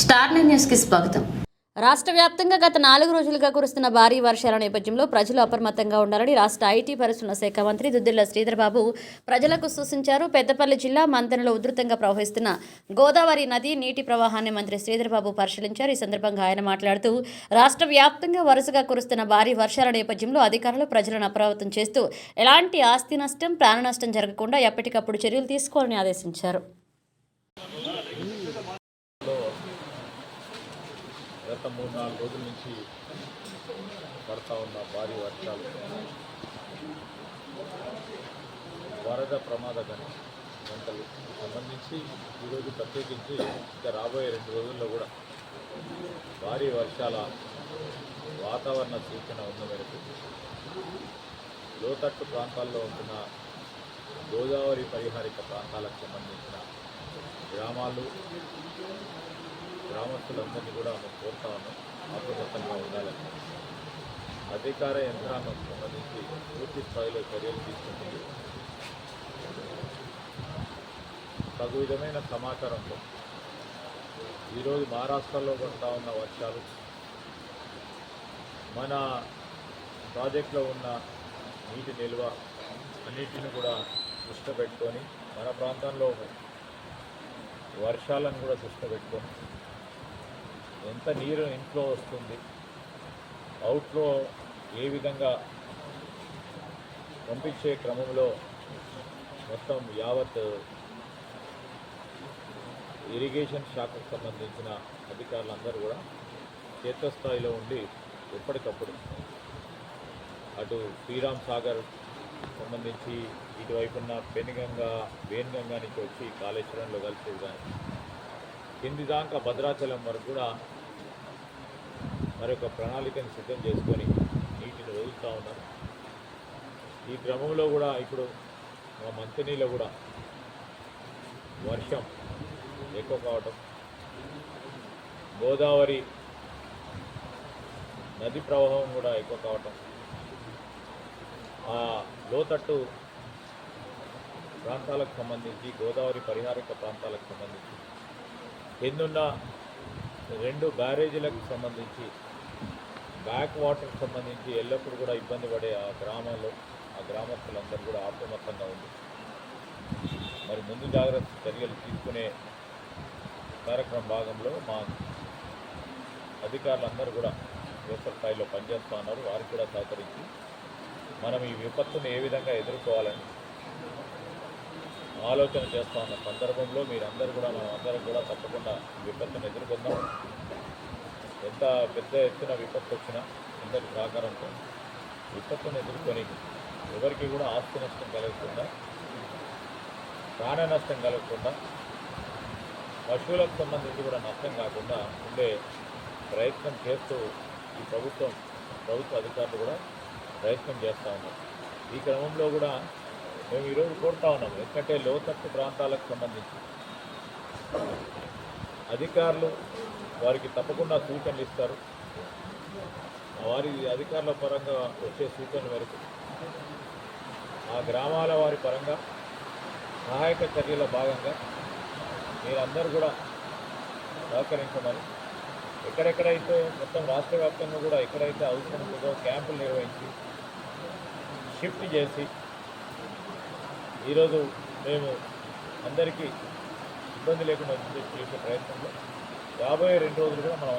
Star nine స్వాగతం. రాష్ట్ర వ్యాప్తంగా గత నాలుగు రోజులుగా కురుస్తున్న భారీ వర్షాల నేపథ్యంలో ప్రజలు అప్రమత్తంగా ఉండాలని రాష్ట్ర ఐటీ పరిశ్రమల శాఖ మంత్రి దుద్దిల్ల శ్రీధర్బాబు ప్రజలకు సూచించారు. పెద్దపల్లి జిల్లా మంతెనలో ఉధృతంగా ప్రవహిస్తున్న గోదావరి నది నీటి ప్రవాహాన్ని మంత్రి శ్రీధర్బాబు పరిశీలించారు. ఈ సందర్భంగా ఆయన మాట్లాడుతూ రాష్ట్ర వ్యాప్తంగా వరుసగా కురుస్తున్న భారీ వర్షాల నేపథ్యంలో అధికారులు ప్రజలను అప్రమత్తం చేస్తూ ఎలాంటి ఆస్తి నష్టం ప్రాణ నష్టం జరగకుండా ఎప్పటికప్పుడు చర్యలు తీసుకోవాలని ఆదేశించారు. గత మూడు నాలుగు రోజుల నుంచి పడతా ఉన్న భారీ వర్షాలు వరద ప్రమాద గంటలు సంబంధించి ఈరోజు ప్రత్యేకించి ఇంకా రాబోయే రెండు రోజుల్లో కూడా భారీ వర్షాల వాతావరణ సూచన ఉన్న మేరకు లోతట్టు ప్రాంతాల్లో ఉంటున్న గోదావరి పరిహారిక ప్రాంతాలకు సంబంధించిన గ్రామాలు గ్రామస్తులందరినీ కూడా ఆమె కోరుతా ఉన్నాం. అప్రమత్తంగా ఉండాలని. అధికార యంత్రాంగం సంబంధించి పూర్తి స్థాయిలో చర్యలు తీసుకుంటుంది. తగు విధమైన సమాచారంతో ఈరోజు మహారాష్ట్రలో కొడతా ఉన్న వర్షాలు మన ప్రాజెక్టులో ఉన్న నీటి నిల్వ అన్నిటిని కూడా దృష్టి పెట్టుకొని మన ప్రాంతంలో వర్షాలను కూడా దృష్టి పెట్టుకొని ఎంత నీరు ఇంట్లో వస్తుంది? అవుట్లో ఏ విధంగా పంపించే క్రమంలో మొత్తం యావత్ ఇరిగేషన్ శాఖకు సంబంధించిన అధికారులందరూ కూడా క్షేత్రస్థాయిలో ఉండి ఎప్పటికప్పుడు అటు శ్రీరామ్ సాగర్ సంబంధించి ఇటువైపున్న పెనుగంగా వేణుగంగా నుంచి వచ్చి కాళేశ్వరంలో కలిసేది కానీ కింది దాకా భద్రాచలం వరకు కూడా మరొక ప్రణాళికను సిద్ధం చేసుకొని నీటిని వదులుతూ ఉన్నారు. ఈ క్రమంలో కూడా ఇప్పుడు మా మంచినీళ్ళ కూడా వర్షం ఎక్కువ కావటం గోదావరి నది ప్రవాహం కూడా ఎక్కువ కావటం ఆ లోతట్టు ప్రాంతాలకు సంబంధించి గోదావరి పరిహారక ప్రాంతాలకు సంబంధించి ఎన్నున్న రెండు బ్యారేజీలకు సంబంధించి బ్యాక్ వాటర్కి సంబంధించి ఎల్లప్పుడూ కూడా ఇబ్బంది పడే ఆ గ్రామంలో ఆ గ్రామస్తులందరూ కూడా అప్రమత్తంగా ఉంది మరి ముందు జాగ్రత్త చర్యలు తీసుకునే కార్యక్రమం భాగంలో మా అధికారులందరూ కూడా క్షేత్ర స్థాయిలో పనిచేస్తూ ఉన్నారు. వారికి కూడా సహకరించి మనం ఈ విపత్తును ఏ విధంగా ఎదుర్కోవాలని ఆలోచన చేస్తూ ఉన్న సందర్భంలో మీరందరూ కూడా మనం అందరం కూడా తప్పకుండా విపత్తును ఎదుర్కొందాం. ఎంత పెద్ద ఎత్తున విపత్తు వచ్చినా అందరి సహకారంతో విపత్తును ఎదుర్కొని ఎవరికి కూడా ఆస్తి నష్టం కలగకుండా ప్రాణ నష్టం కలగకుండా పశువులకు సంబంధించి కూడా నష్టం కాకుండా ఉండే ప్రయత్నం చేస్తూ ఈ ప్రభుత్వం ప్రభుత్వ అధికారులు కూడా ప్రయత్నం చేస్తూ ఉన్నారు. ఈ క్రమంలో కూడా మేము ఈరోజు కోరుతా ఉన్నాము ఎందుకంటే లోతట్టు ప్రాంతాలకు సంబంధించి అధికారులు వారికి తప్పకుండా సూచనలు ఇస్తారు. వారి అధికారుల పరంగా వచ్చే సూచనల మేరకు ఆ గ్రామాల వారి పరంగా సహాయక చర్యల భాగంగా మీరందరూ కూడా సహకరించమని ఎక్కడెక్కడైతే మొత్తం రాష్ట్ర వ్యాప్తంగా కూడా ఎక్కడైతే అవసరం ఉందో క్యాంపులు నిర్వహించి షిఫ్ట్ చేసి ఈరోజు మేము అందరికీ ఇబ్బంది లేకుండా చేసే ప్రయత్నంలో రాబోయే రెండు రోజులు కూడా మనం